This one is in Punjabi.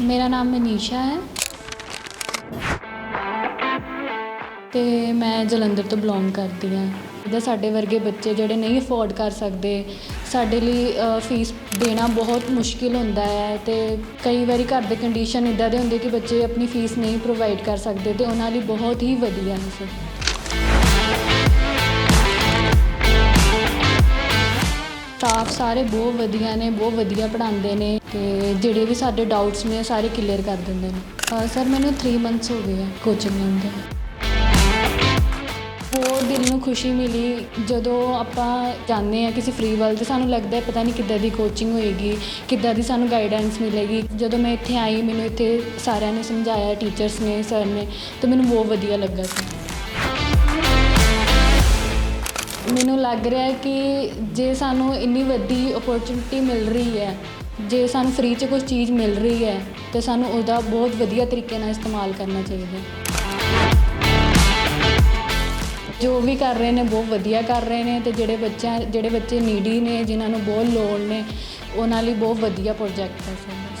ਮੇਰਾ ਨਾਮ ਮਨੀਸ਼ਾ ਹੈ। ਤੇ ਮੈਂ ਜਲੰਧਰ ਤੋਂ ਬਿਲੋਂਗ ਕਰਦੀ ਹਾਂ। ਜਿੱਦਾਂ ਸਾਡੇ ਵਰਗੇ ਬੱਚੇ ਜਿਹੜੇ ਨਹੀਂ ਅਫੋਰਡ ਕਰ ਸਕਦੇ, ਸਾਡੇ ਲਈ ਫੀਸ ਦੇਣਾ ਬਹੁਤ ਮੁਸ਼ਕਿਲ ਹੁੰਦਾ ਹੈ ਤੇ ਕਈ ਵਾਰੀ ਘਰ ਦੇ ਕੰਡੀਸ਼ਨ ਇਦਾਂ ਦੇ ਹੁੰਦੇ ਕਿ ਬੱਚੇ ਆਪਣੀ ਫੀਸ ਨਹੀਂ ਪ੍ਰੋਵਾਈਡ ਕਰ ਸਕਦੇ ਤੇ ਉਹਨਾਂ ਲਈ ਬਹੁਤ ਹੀ ਵਧੀਆ ਹੈ ਸਰ। ਸਟਾਫ ਸਾਰੇ ਬਹੁਤ ਵਧੀਆ ਨੇ, ਬਹੁਤ ਵਧੀਆ ਪੜ੍ਹਾਉਂਦੇ ਨੇ ਤੇ ਜਿਹੜੇ ਵੀ ਸਾਡੇ ਡਾਊਟਸ ਨੇ ਸਾਰੇ ਕਲੀਅਰ ਕਰ ਦਿੰਦੇ ਨੇ। ਸਰ ਮੈਨੂੰ 3 ਮੰਥਸ ਹੋ ਗਏ ਆ ਕੋਚਿੰਗ ਲੈਂਦੇ ਬਹੁਤ ਦਿਲ ਨੂੰ ਖੁਸ਼ੀ ਮਿਲੀ ਜਦੋਂ ਆਪਾਂ ਜਾਂਦੇ ਆ ਕਿਸੇ ਫ੍ਰੀ ਵੱਲ ਤੇ, ਸਾਨੂੰ ਲੱਗਦਾ ਪਤਾ ਨਹੀਂ ਕਿੱਦਾਂ ਦੀ ਕੋਚਿੰਗ ਹੋਏਗੀ, ਕਿੱਦਾਂ ਦੀ ਸਾਨੂੰ ਗਾਈਡੈਂਸ ਮਿਲੇਗੀ। ਜਦੋਂ ਮੈਂ ਇੱਥੇ ਆਈ, ਮੈਨੂੰ ਇੱਥੇ ਸਾਰਿਆਂ ਨੇ ਸਮਝਾਇਆ ਟੀਚਰਸ ਨੇ ਸਰ ਨੇ, ਤੇ ਮੈਨੂੰ ਬਹੁਤ ਵਧੀਆ ਲੱਗਾ ਸੀ। ਮੈਨੂੰ ਲੱਗ ਰਿਹਾ ਹੈ ਕਿ ਜੇ ਸਾਨੂੰ ਇੰਨੀ ਵੱਡੀ ਓਪਰਚੁਨਿਟੀ ਮਿਲ ਰਹੀ ਹੈ, ਜੇ ਸਾਨੂੰ ਫ੍ਰੀ 'ਚ ਕੁਝ ਚੀਜ਼ ਮਿਲ ਰਹੀ ਹੈ, ਤੇ ਸਾਨੂੰ ਉਹਦਾ ਬਹੁਤ ਵਧੀਆ ਤਰੀਕੇ ਨਾਲ ਇਸਤੇਮਾਲ ਕਰਨਾ ਚਾਹੀਦਾ ਜੋ ਵੀ ਕਰ ਰਹੇ ਨੇ, ਬਹੁਤ ਵਧੀਆ ਕਰ ਰਹੇ ਨੇ ਤੇ ਜਿਹੜੇ ਬੱਚਿਆਂ, ਜਿਹੜੇ ਬੱਚੇ ਨੀਡੀ ਨੇ, ਜਿਨ੍ਹਾਂ ਨੂੰ ਬਹੁਤ ਲੋੜ ਨੇ, ਉਹਨਾਂ ਲਈ ਬਹੁਤ ਵਧੀਆ ਪ੍ਰੋਜੈਕਟ ਹੈ ਸਰ।